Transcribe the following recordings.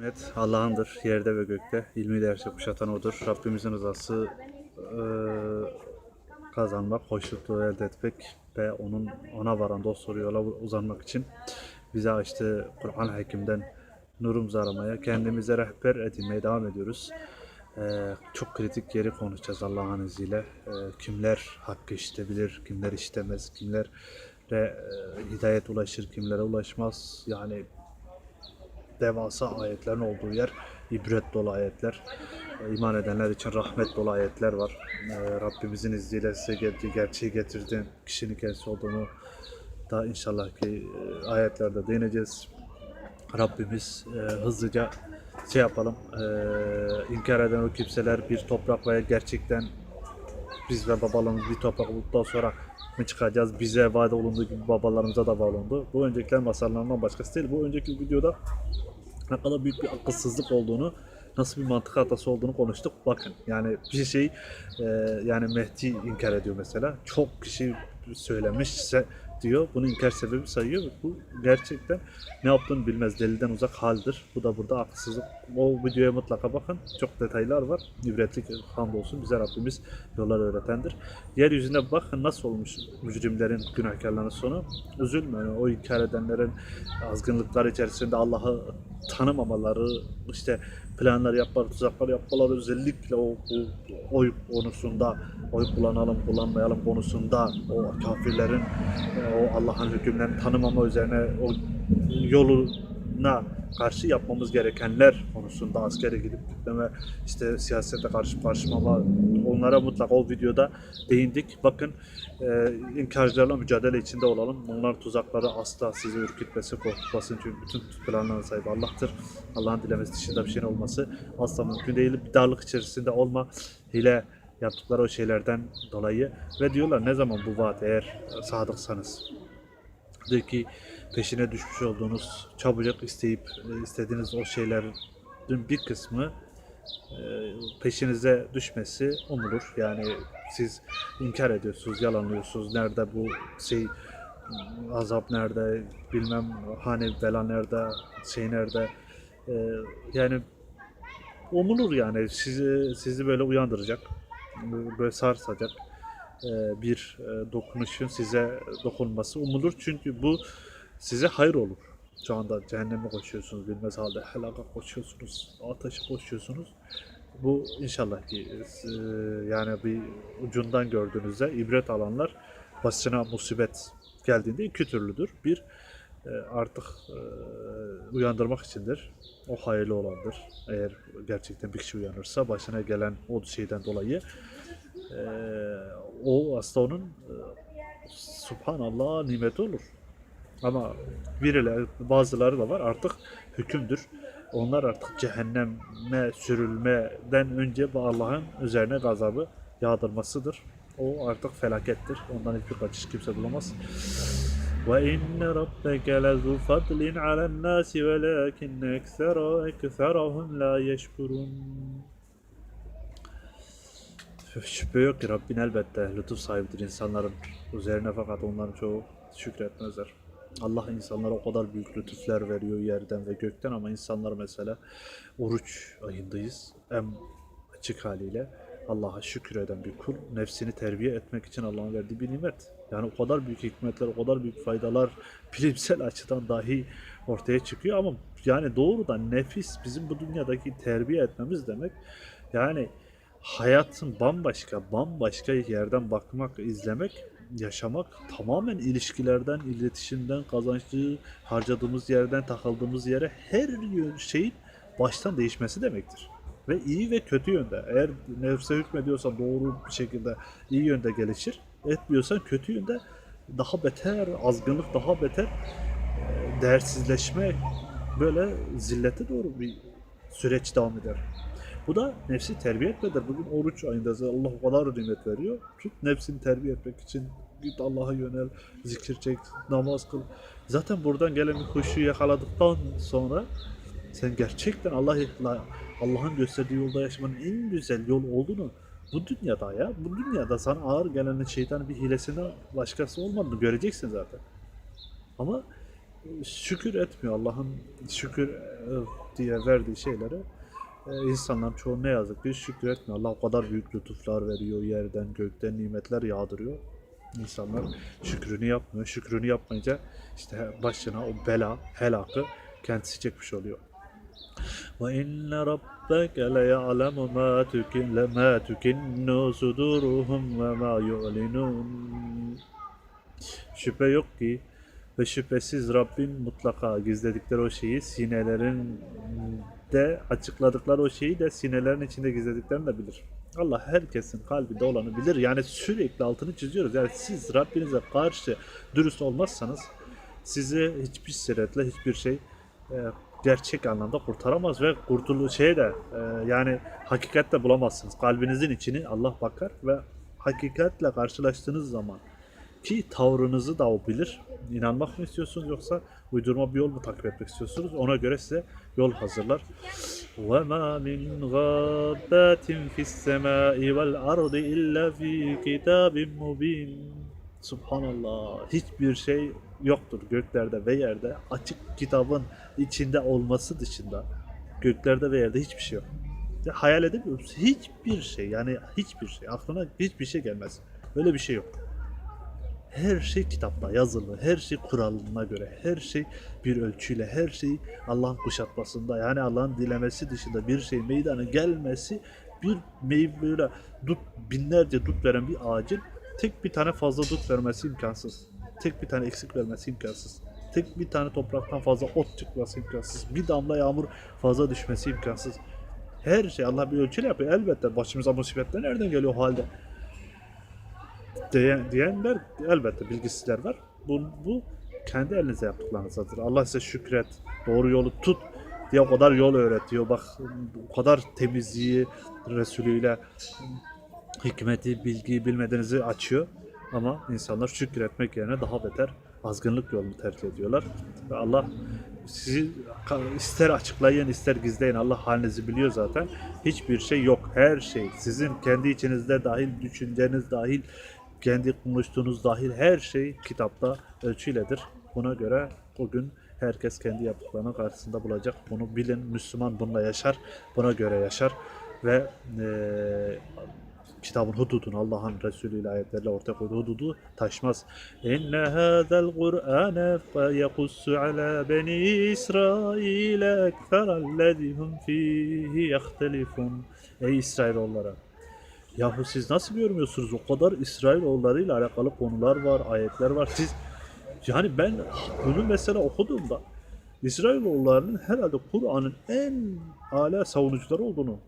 Evet Allah'ındır yerde ve gökte ilmi dersi kuşatan odur. Rabbimizin rızası eee, kazanmak, hoşnutluğu elde etmek ve onun ona varan dost yola uzanmak için bize açtığı Kur'an Hakim'den nurumuzu aramaya, kendimize rehber edinmeye devam ediyoruz. Eee, çok kritik yeri konuşacağız Allah'ın izniyle. Eee, kimler hakkı işitebilir, kimler işitemez, kimlere eee, hidayet ulaşır, kimlere ulaşmaz. Yani devasa ayetlerin olduğu yer, ibret dolu ayetler. E, iman edenler için rahmet dolu ayetler var. E, Rabbimizin izniyle size gerçeği getirdiğin kişinin kendisi olduğunu da inşallah ki e, ayetlerde değineceğiz. Rabbimiz e, hızlıca şey yapalım, e, inkar eden o kimseler bir toprak veya gerçekten biz ve babalarımız bir toprak olduktan sonra mı çıkacağız? Bize vaat olunduğu gibi babalarımıza da vaat olundu. Bu öncekiler masallarından başkası değil. Bu önceki videoda ne kadar büyük bir akılsızlık olduğunu, nasıl bir mantık hatası olduğunu konuştuk. Bakın yani bir şey e, yani Mehdi inkar ediyor mesela. Çok kişi söylemişse diyor. Bunu inkar sebebi sayıyor. Bu gerçekten ne yaptığını bilmez. Delilden uzak haldir. Bu da burada haksızlık. O videoya mutlaka bakın. Çok detaylar var. İbretlik hamdolsun. Bize Rabbimiz yollar öğretendir. Yeryüzüne bakın nasıl olmuş mücrimlerin, günahkarların sonu. Üzülmeyin. O inkar edenlerin azgınlıklar içerisinde Allah'ı tanımamaları, işte planlar yapmaları, tuzaklar yapmaları özellikle o bu oy konusunda, oy kullanalım, kullanmayalım konusunda o kafirlerin e, o Allah'ın hükümlerini tanımama üzerine o yoluna karşı yapmamız gerekenler konusunda askere gidip gitmeme, işte siyasete karşı karışmama onlara mutlaka o videoda değindik. Bakın e, inkarcılarla mücadele içinde olalım. Onlar tuzakları asla sizi ürkütmesin, korkutmasın. Çünkü bütün planların sahibi Allah'tır. Allah'ın dilemesi dışında bir şeyin olması asla mümkün değil. Bir darlık içerisinde olma. Hile yaptıkları o şeylerden dolayı ve diyorlar ne zaman bu vaat eğer sadıksanız de ki peşine düşmüş olduğunuz çabucak isteyip e, istediğiniz o şeylerin bir kısmı e, peşinize düşmesi umulur. Yani siz inkar ediyorsunuz, yalanlıyorsunuz. Nerede bu şey azap nerede, bilmem hani bela nerede, şey nerede. E, yani umulur yani sizi sizi böyle uyandıracak, böyle sarsacak bir e, dokunuşun size dokunması umulur. Çünkü bu size hayır olur. Şu anda cehenneme koşuyorsunuz, bilmez halde helaka koşuyorsunuz, ateşe koşuyorsunuz. Bu inşallah ki e, yani bir ucundan gördüğünüzde ibret alanlar başına musibet geldiğinde iki türlüdür. Bir e, artık e, uyandırmak içindir. O hayırlı olandır. Eğer gerçekten bir kişi uyanırsa başına gelen o şeyden dolayı e, o aslında onun e, subhanallah nimeti olur. Ama birileri, bazıları da var artık hükümdür. Onlar artık cehenneme sürülmeden önce Allah'ın üzerine gazabı yağdırmasıdır. O artık felakettir. Ondan hiçbir kaçış kimse bulamaz. Ve inne rabbeke lezu fadlin alen nasi velakinne eksera ekserahum la yeşkurun. Şüphe yok ki Rabbin elbette lütuf sahibidir insanların üzerine fakat onların çoğu şükretmezler. Allah insanlara o kadar büyük lütuflar veriyor yerden ve gökten ama insanlar mesela oruç ayındayız. En açık haliyle Allah'a şükür eden bir kul nefsini terbiye etmek için Allah'ın verdiği bir nimet. Yani o kadar büyük hikmetler, o kadar büyük faydalar bilimsel açıdan dahi ortaya çıkıyor ama yani doğrudan nefis bizim bu dünyadaki terbiye etmemiz demek. Yani hayatın bambaşka, bambaşka yerden bakmak, izlemek, yaşamak tamamen ilişkilerden, iletişimden, kazançlı harcadığımız yerden, takıldığımız yere her şeyin baştan değişmesi demektir. Ve iyi ve kötü yönde. Eğer nefse hükmediyorsan doğru bir şekilde iyi yönde gelişir. Etmiyorsan kötü yönde daha beter, azgınlık daha beter, e, değersizleşme böyle zillete doğru bir süreç devam eder. Bu da nefsi terbiye etmedir. Bugün oruç ayındayız. Allah o kadar nimet veriyor. Tut nefsini terbiye etmek için git Allah'a yönel, zikir çek, namaz kıl. Zaten buradan gelen bir huşu yakaladıktan sonra sen gerçekten Allah'la Allah'ın gösterdiği yolda yaşamanın en güzel yol olduğunu bu dünyada ya, bu dünyada sana ağır gelen şeytanın bir hilesinden başkası olmadığını göreceksin zaten. Ama şükür etmiyor Allah'ın şükür e, diye verdiği şeyleri ee, e, insanlar çoğu ne yazık ki şükretmiyor. Allah o kadar büyük lütuflar veriyor, yerden gökten nimetler yağdırıyor. İnsanlar şükrünü yapmıyor. Şükrünü yapmayınca işte başına o bela, helakı kendisi çekmiş oluyor. Ve inne rabbeke le ya'lemu ma tukin le ma tukinnu suduruhum ve ma yu'linun. Şüphe yok ki ve şüphesiz Rabbim mutlaka gizledikleri o şeyi sinelerin de açıkladıkları o şeyi de sinelerin içinde gizlediklerini de bilir. Allah herkesin kalbinde olanı bilir. Yani sürekli altını çiziyoruz. Yani siz Rabbinize karşı dürüst olmazsanız sizi hiçbir siretle hiçbir şey e, gerçek anlamda kurtaramaz ve kurtulu şey de e, yani hakikatle bulamazsınız. Kalbinizin içini Allah bakar ve hakikatle karşılaştığınız zaman ki tavrınızı da o bilir. İnanmak mı istiyorsunuz yoksa uydurma bir yol mu takip etmek istiyorsunuz? Ona göre size yol hazırlar. وَمَا مِنْ غَابَّةٍ فِي السَّمَاءِ وَالْأَرْضِ إِلَّا فِي كِتَابٍ مُبِينٍ Subhanallah. Hiçbir şey yoktur göklerde ve yerde. Açık kitabın içinde olması dışında göklerde ve yerde hiçbir şey yok. Ya hayal edemiyor musun? Hiçbir şey yani hiçbir şey. Aklına hiçbir şey gelmez. Böyle bir şey yok. Her şey kitapta yazılı, her şey kuralına göre, her şey bir ölçüyle, her şey Allah'ın kuşatmasında yani Allah'ın dilemesi dışında bir şey meydana gelmesi bir meyve böyle dut, binlerce dut veren bir ağacın tek bir tane fazla dut vermesi imkansız. Tek bir tane eksik vermesi imkansız. Tek bir tane topraktan fazla ot çıkması imkansız. Bir damla yağmur fazla düşmesi imkansız. Her şey Allah bir ölçüyle yapıyor. Elbette başımıza musibetler nereden geliyor o halde? Diyen, diyenler elbette bilgisizler var. Bu, bu kendi elinize yaptıklarınızdır. Allah size şükret, doğru yolu tut diye o kadar yol öğretiyor. Bak o kadar temizliği Resulüyle hikmeti, bilgiyi bilmediğinizi açıyor. Ama insanlar şükretmek yerine daha beter azgınlık yolunu tercih ediyorlar. Ve Allah sizi ister açıklayın ister gizleyin Allah halinizi biliyor zaten. Hiçbir şey yok. Her şey sizin kendi içinizde dahil, düşünceniz dahil, kendi konuştuğunuz dahil her şey kitapta ölçüyledir. Buna göre o gün herkes kendi yaptıklarının karşısında bulacak. Bunu bilin. Müslüman bununla yaşar. Buna göre yaşar. Ve eee kitabın hududunu Allah'ın Resulü ile ayetleriyle ortaya koyduğu hududu taşmaz. İnne hâzel Kur'âne feyekussu ala beni İsrail ekferellezihum fihi yehtelifun. Ey İsrailoğulları! Yahu siz nasıl görmüyorsunuz? O kadar İsrailoğulları ile alakalı konular var, ayetler var. Siz yani ben bunu mesela okuduğumda İsrailoğullarının herhalde Kur'an'ın en âlâ savunucuları olduğunu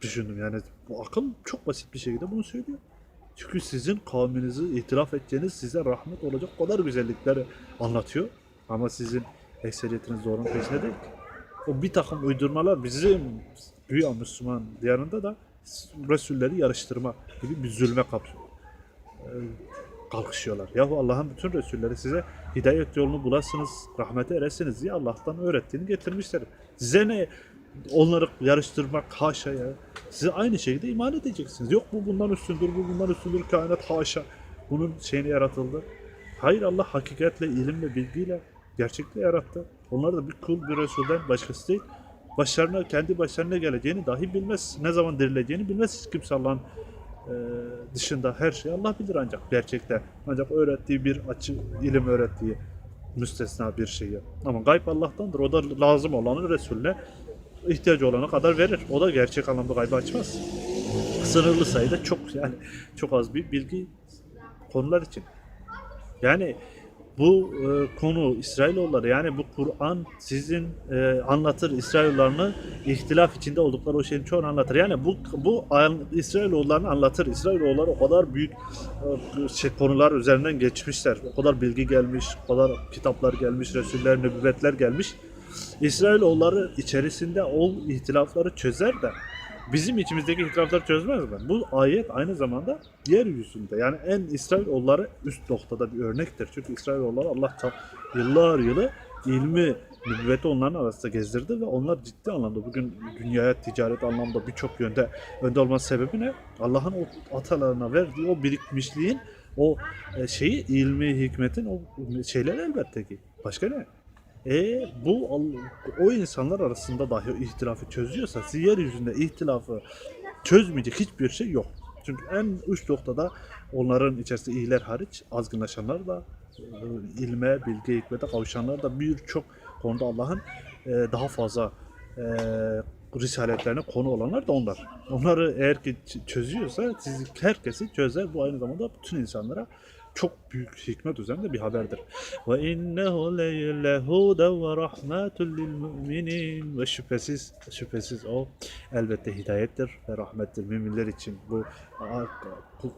düşündüm. Yani bu akıl çok basit bir şekilde bunu söylüyor. Çünkü sizin kavminizi itiraf edeceğiniz size rahmet olacak kadar güzellikleri anlatıyor. Ama sizin ekseriyetiniz doğrunun peşinde değil. O bir takım uydurmalar bizim güya Müslüman diyarında da Resulleri yarıştırma gibi bir zulme kapsıyor. Ee, kalkışıyorlar. Yahu Allah'ın bütün Resulleri size hidayet yolunu bulasınız, rahmete eresiniz diye Allah'tan öğrettiğini getirmişler. Size ne onları yarıştırmak haşa ya. Size aynı şekilde iman edeceksiniz. Yok bu bundan üstündür, bu bundan üstündür, kainat haşa. Bunun şeyini yaratıldı. Hayır Allah hakikatle, ilimle, bilgiyle, gerçekle yarattı. Onlar da bir kul, bir Resulden başkası değil. Başlarına, kendi başlarına geleceğini dahi bilmez. Ne zaman dirileceğini bilmez hiç kimse Allah'ın e, dışında her şeyi Allah bilir ancak gerçekte. Ancak öğrettiği bir açı, ilim öğrettiği müstesna bir şeyi. Ama gayb Allah'tandır. O da lazım olanı Resulüne ihtiyacı olana kadar verir. O da gerçek anlamda gaybı açmaz. Sınırlı sayıda çok yani çok az bir bilgi konular için. Yani bu e, konu İsrailoğulları yani bu Kur'an sizin e, anlatır İsrailoğullarını ihtilaf içinde oldukları o şeyin çoğunu anlatır. Yani bu bu İsrailoğullarını anlatır. İsrailoğulları o kadar büyük e, şey, konular üzerinden geçmişler. O kadar bilgi gelmiş, o kadar kitaplar gelmiş, Resuller, nübüvvetler gelmiş. İsrailoğulları içerisinde o ihtilafları çözer de bizim içimizdeki ihtilafları çözmez mi? Bu ayet aynı zamanda yeryüzünde yani en İsrailoğulları üst noktada bir örnektir. Çünkü İsrailoğulları Allah yıllar yılı ilmi nübüvveti onların arasında gezdirdi ve onlar ciddi anlamda bugün dünyaya ticaret anlamda birçok yönde önde olması sebebi ne? Allah'ın o atalarına verdiği o birikmişliğin o e, şeyi ilmi hikmetin o şeyler elbette ki. Başka ne? E bu o insanlar arasında dahi ihtilafı çözüyorsa siz yeryüzünde ihtilafı çözmeyecek hiçbir şey yok. Çünkü en uç noktada onların içerisinde iyiler hariç azgınlaşanlar da e, ilme, bilge, hikmete kavuşanlar da birçok konuda Allah'ın e, daha fazla e, risaletlerine konu olanlar da onlar. Onları eğer ki çözüyorsa siz herkesi çözer. Bu aynı zamanda bütün insanlara çok büyük hikmet üzerinde bir haberdir. Ve innehu lehuda ve rahmetun lil müminin ve şüphesiz şüphesiz o elbette hidayettir ve rahmettir müminler için. Bu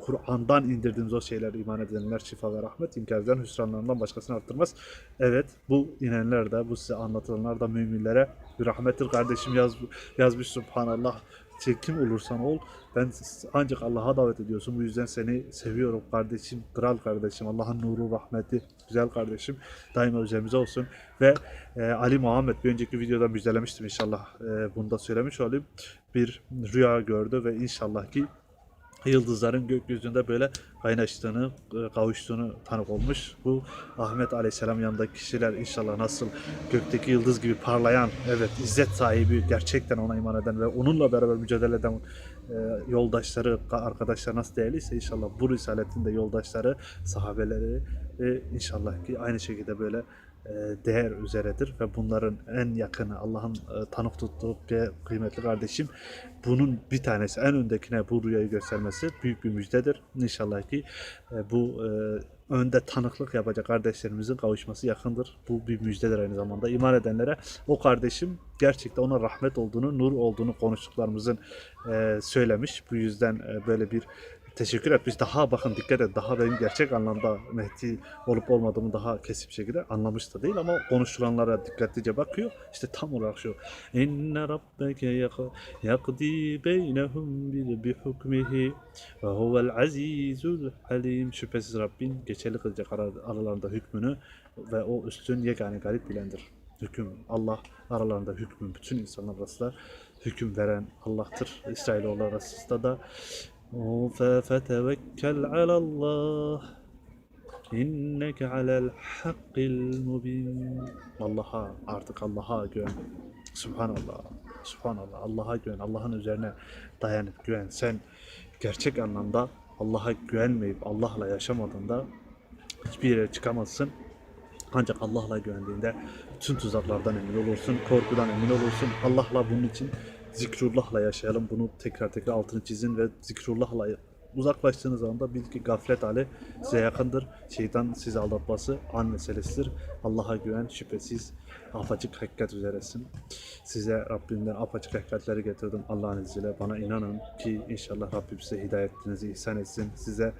Kur'an'dan indirdiğimiz o şeyler iman edenler şifa ve rahmet inkar eden hüsranlarından başkasını arttırmaz. Evet bu inenler de bu size anlatılanlar da müminlere bir rahmettir kardeşim yaz, yazmış subhanallah. Kim olursan ol ben ancak Allah'a davet ediyorsun. Bu yüzden seni seviyorum kardeşim, kral kardeşim. Allah'ın nuru, rahmeti, güzel kardeşim daima üzerimize olsun. Ve e, Ali Muhammed bir önceki videoda müjdelemiştim inşallah. E, bunu da söylemiş olayım. Bir rüya gördü ve inşallah ki yıldızların gökyüzünde böyle kaynaştığını, e, kavuştuğunu tanık olmuş. Bu Ahmet Aleyhisselam yanındaki kişiler inşallah nasıl gökteki yıldız gibi parlayan, evet izzet sahibi, gerçekten ona iman eden ve onunla beraber mücadele eden e, yoldaşları, arkadaşlar nasıl değerliyse inşallah bu risaletin de yoldaşları, sahabeleri ve inşallah ki aynı şekilde böyle e, değer üzeredir ve bunların en yakını Allah'ın e, tanık tuttuğu bir kıymetli kardeşim bunun bir tanesi en öndekine bu rüyayı göstermesi büyük bir müjdedir. İnşallah ki e, bu e, önde tanıklık yapacak kardeşlerimizin kavuşması yakındır. Bu bir müjdedir aynı zamanda. İman edenlere o kardeşim gerçekten ona rahmet olduğunu, nur olduğunu konuştuklarımızın e, söylemiş. Bu yüzden e, böyle bir teşekkür etmiş. Daha bakın dikkat et daha benim gerçek anlamda Mehdi olup olmadığımı daha kesip şekilde anlamış da değil ama konuşulanlara dikkatlice bakıyor. İşte tam olarak şu. İnne rabbeke yak- yakdi beynehum bi bi hukmihi ve huvel azizul halim. Şüphesiz Rabbin geçerli kılacak ara- aralarında hükmünü ve o üstün yegane galip bilendir. Hüküm Allah aralarında hükmün bütün insanlar arasında hüküm veren Allah'tır. İsrailoğulları arasında da فتوكل على الله İnneke alel hakkil mubin. Allah'a artık Allah'a güven. Subhanallah. Subhanallah. Allah'a güven. Allah'ın üzerine dayanıp güven. Sen gerçek anlamda Allah'a güvenmeyip Allah'la yaşamadığında hiçbir yere çıkamazsın. Ancak Allah'la güvendiğinde bütün tuzaklardan emin olursun, korkudan emin olursun. Allah'la bunun için zikrullahla yaşayalım. Bunu tekrar tekrar altını çizin ve zikrullahla uzaklaştığınız zaman da bil ki gaflet hali size yakındır. Şeytan sizi aldatması an meselesidir. Allah'a güven şüphesiz apaçık hakikat üzeresin. Size Rabbimden apaçık hakikatleri getirdim Allah'ın izniyle. Bana inanın ki inşallah Rabbim size hidayetinizi ihsan etsin. Size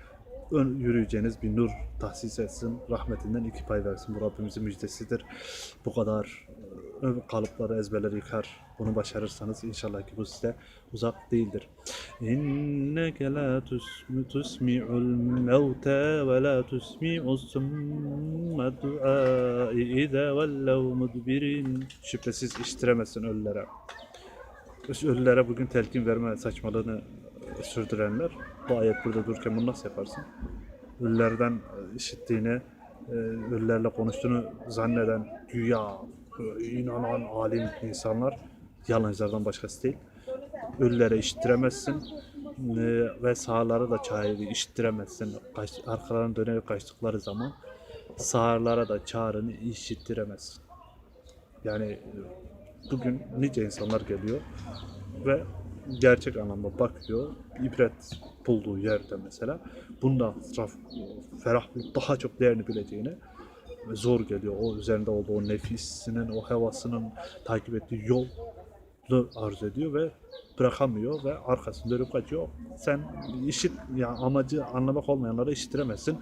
ön yürüyeceğiniz bir nur tahsis etsin. Rahmetinden iki pay versin. Bu Rabbimizin müjdesidir. Bu kadar kalıpları, ezberleri yıkar. Bunu başarırsanız inşallah ki bu size uzak değildir. İnneke la tusmi- tusmi'ul mevte ve la tusmi'us summe du'ai ize vellev mudbirin. Şüphesiz iştiremezsin ölülere. Ölülere bugün telkin verme saçmalığını sürdürenler bu ayet burada dururken bunu nasıl yaparsın? Ölülerden e, işittiğini, e, ölülerle konuştuğunu zanneden güya inanan alim insanlar yalancılardan başkası değil. Ölülere işittiremezsin e, ve sağlara da çağrı işittiremezsin. Kaç, arkalarını dönerek kaçtıkları zaman sağırlara da çağrını işittiremezsin. Yani e, bugün nice insanlar geliyor ve gerçek anlamda bakıyor, ibret bulduğu yerde mesela bundan raf, ferah bulup daha çok değerini bileceğini zor geliyor. O üzerinde olduğu o nefisinin, o havasının takip ettiği yolu arzu ediyor ve bırakamıyor ve arkasını dönüp kaçıyor. Sen işit, ya amacı anlamak olmayanları işittiremezsin.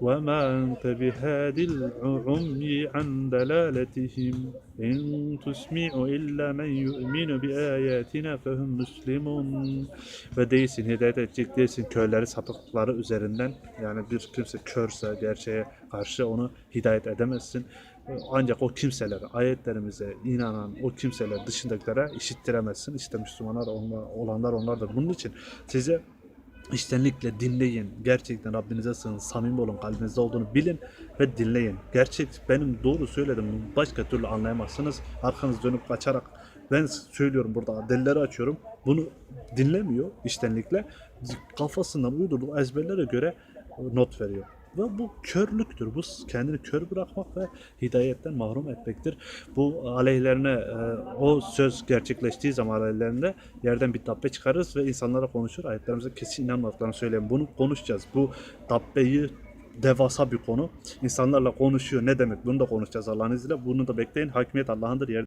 وما أنت بهاد العمي عن دلالتهم إن تسمع إلا من يؤمن بآياتنا فهم مسلمون ve değilsin hidayet edecek değilsin köyleri sapıkları üzerinden yani bir kimse körse gerçeğe karşı onu hidayet edemezsin ancak o kimseler ayetlerimize inanan o kimseler dışındakilere işittiremezsin işte Müslümanlar onlar, olanlar onlardır bunun için size İçtenlikle dinleyin. Gerçekten Rabbinize sığın. Samimi olun. Kalbinizde olduğunu bilin ve dinleyin. Gerçek benim doğru söyledim. Başka türlü anlayamazsınız. Arkanız dönüp kaçarak ben söylüyorum burada delileri açıyorum. Bunu dinlemiyor içtenlikle. Kafasından uydurduğu ezberlere göre not veriyor. Ve bu körlüktür. Bu kendini kör bırakmak ve hidayetten mahrum etmektir. Bu aleyhlerine e, o söz gerçekleştiği zaman aleyhlerine yerden bir dabbe çıkarırız ve insanlara konuşur. Ayetlerimize kesin inanmadıklarını söyleyin. Bunu konuşacağız. Bu dabbeyi devasa bir konu. İnsanlarla konuşuyor. Ne demek? Bunu da konuşacağız Allah'ın izniyle. Bunu da bekleyin. Hakimiyet Allah'ındır. Yer